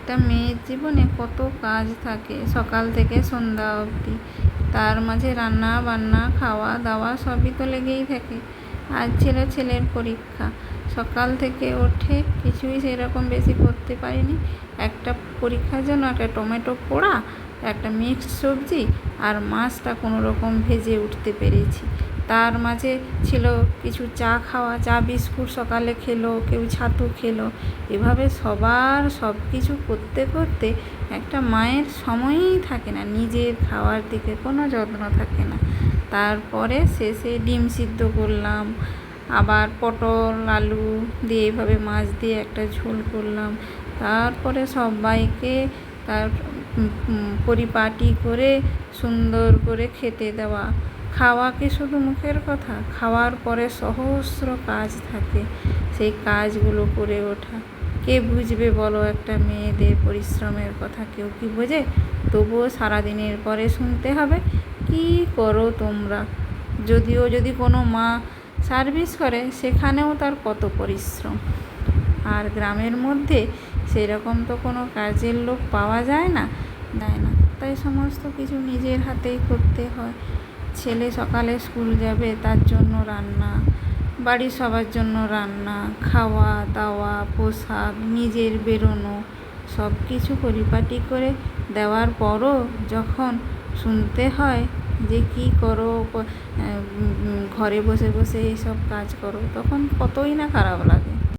একটা মেয়ের জীবনে কত কাজ থাকে। সকাল থেকে সন্ধ্যা অবধি। তার মাঝে রান্না, বান্না, খাওয়া, দাওয়া সবই তো লেগেই থাকে। আজ ছিল ছেলের পরীক্ষা। সকাল থেকে ওঠে, কিছুই সেরকম বেশি করতে পারিনি। একটা পরীক্ষার জন্য একটা টমেটো পোড়া, একটা মিক্সড সবজি আর মাছটা কোনো রকম ভেজে উঠতে পেরেছি। তার মাঝে ছিল কিছু চা খাওয়া, চা, বিস্কুট সকালে খেলো, কেউ ছাতু খেলো। এভাবে সবার সব কিছু করতে করতে একটা মায়ের সময়ই থাকে না, নিজের খাওয়ার দিকে কোনো যত্ন থাকে না। তারপরে শেষে ডিম সিদ্ধ করলাম, আবার পটল, আলু দিয়ে এইভাবে মাছ দিয়ে একটা ঝোল করলাম। তারপরে সবাইকে তার পরিপাটি করে সুন্দর করে খেতে দেওয়া। খাওয়া কি শুধু মুখের কথা? খাওয়ার পরে সহস্র কাজ থাকে, সেই কাজগুলো করে ওঠা। কে বুঝবে বলো একটা মেয়েদের পরিশ্রমের কথা? কেউ কি বোঝে? তবুও সারাদিনের পরে শুনতে হবে, কী করো তোমরা? যদিও যদি কোনো মা সার্ভিস করে, সেখানেও তার কত পরিশ্রম। আর গ্রামের মধ্যে সেরকম তো কোনো কাজের লোক পাওয়া যায় না? দেয় না। তাই সমস্ত কিছু নিজের হাতেই করতে হয়। ছেলে সকালে স্কুল যাবে, তার জন্য রান্না, বাড়ির সবার জন্য রান্না, খাওয়া, দাওয়া, পোশাক, নিজের বেরোনো, সব কিছু পরিপাটি করে দেওয়ার পরও যখন শুনতে হয় যে কী করো ঘরে বসে বসে এইসব কাজ করো, তখন কতই না খারাপ লাগে।